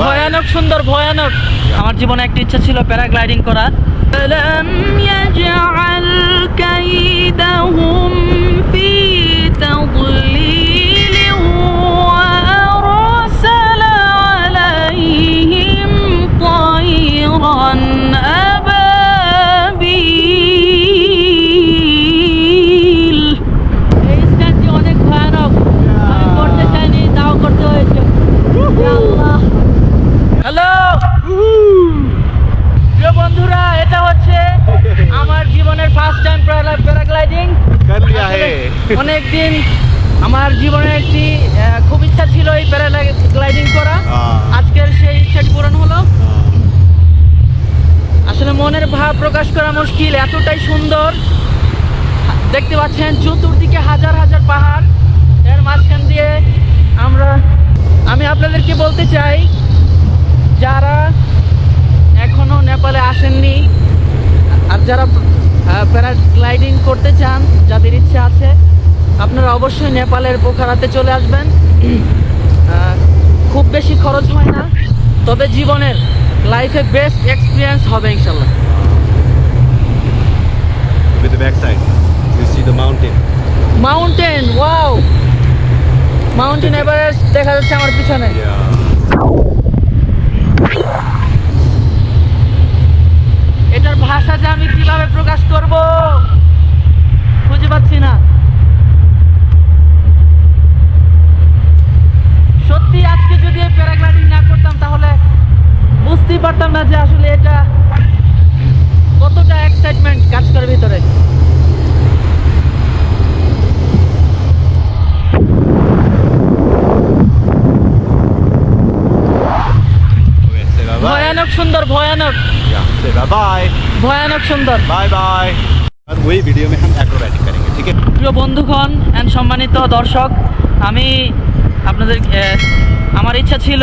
ভয়ানক সুন্দর ভয়ানক। আমার জীবনে একটা ইচ্ছা ছিল প্যারাগ্লাইডিং করা है অনেক দিন আমার জীবনে একটি খুব ইচ্ছা ছিল এই প্যারাগ্লাইডিং করা। আজকের সেই ইচ্ছাটি পূরণ হলো। আসলে মনের ভাব প্রকাশ করা মুশকিল এতটাই সুন্দর। দেখতে পাচ্ছেন চতুর্দিকে হাজার হাজার পাহাড়। এর মাঝখান দিয়ে আমরা আমি আপনাদেরকে বলতে চাই যারা এখনও নেপালে আসেননি আর যারা প্যারাগ্লাইডিং করতে চান যাদের ইচ্ছা আছে আপনারা অবশ্যই নেপালের পোখারাতে চলে আসবেন। খুব বেশি খরচ হয় না তবে জীবনের লাইফে বেস্ট এক্সপিরিয়েন্স হবে ইনশাল্লাহ with the backside. You see the mountain. Mountain wow mountain Everest দেখা যাচ্ছে আমার পিছনে। এটার ভাষা যে আমি কীভাবে প্রকাশ করব খুঁজে পাচ্ছি না। না যে আসলে এটা কতটা এক্সাইটমেন্ট কাজ করে ভিতরে। ভয়ানক সুন্দর, ভয়ানক। বাই ভয়ানক সুন্দর। বাই বাই আর ভিডিও মে হাম অ্যাক্রোব্যাটিক করেंगे ঠিক বন্ধুগণ সম্মানিত দর্শক, আমি আপনাদের আমার ইচ্ছা ছিল,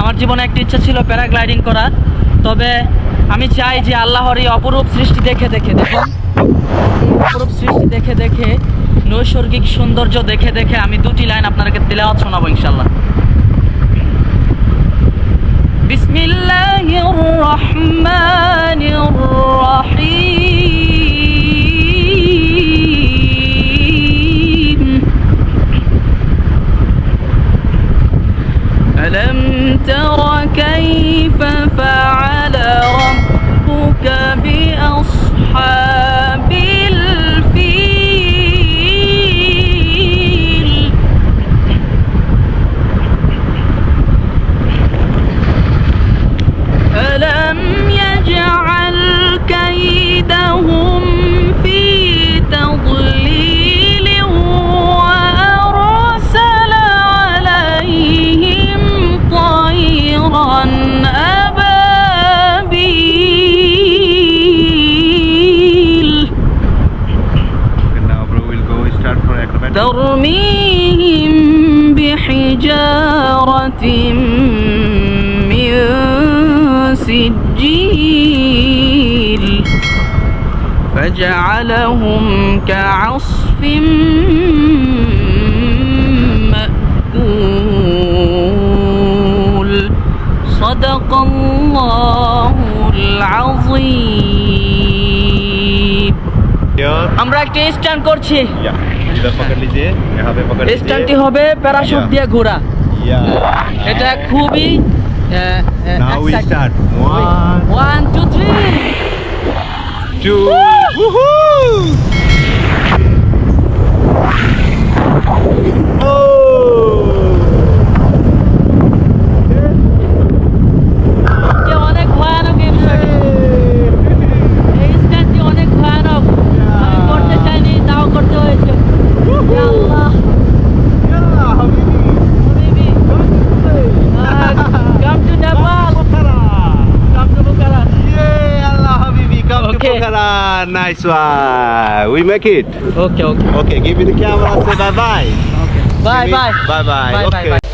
আমার জীবনে একটা ইচ্ছা ছিল প্যারাগ্লাইডিং করা। তবে আমি চাই যে আল্লাহর এই অপরূপ সৃষ্টি দেখে দেখে, দেখুন। অপরূপ সৃষ্টি দেখে দেখে, নৈসর্গিক সৌন্দর্য দেখে দেখে আমি দুটি লাইন আপনাদেরকে তেলাওয়াত শোনাবো ইনশাল্লাহ বিসমিল্লাহির রহমানির রহিম। تر كيف فعل ربك بأصحاب ترميهم بحجارة من سجيل فجعلهم كعصف مأكول صدق الله العظيم here আমরা একটা স্ট্যান্ড করছি yeah इधर पकड़ लीजिए यहाँ पे पकड़ স্ট্যান্ডটি लीजिए হবে প্যারাশুট Yeah. দিয়ে ঘোরা yeah এটা খুবই now we start one one two three two woohoo Okay. Nice one. We make it. Okay, okay. Okay, give me the camera. Say bye bye. Okay. Bye, bye. Bye bye. Bye okay. bye. bye.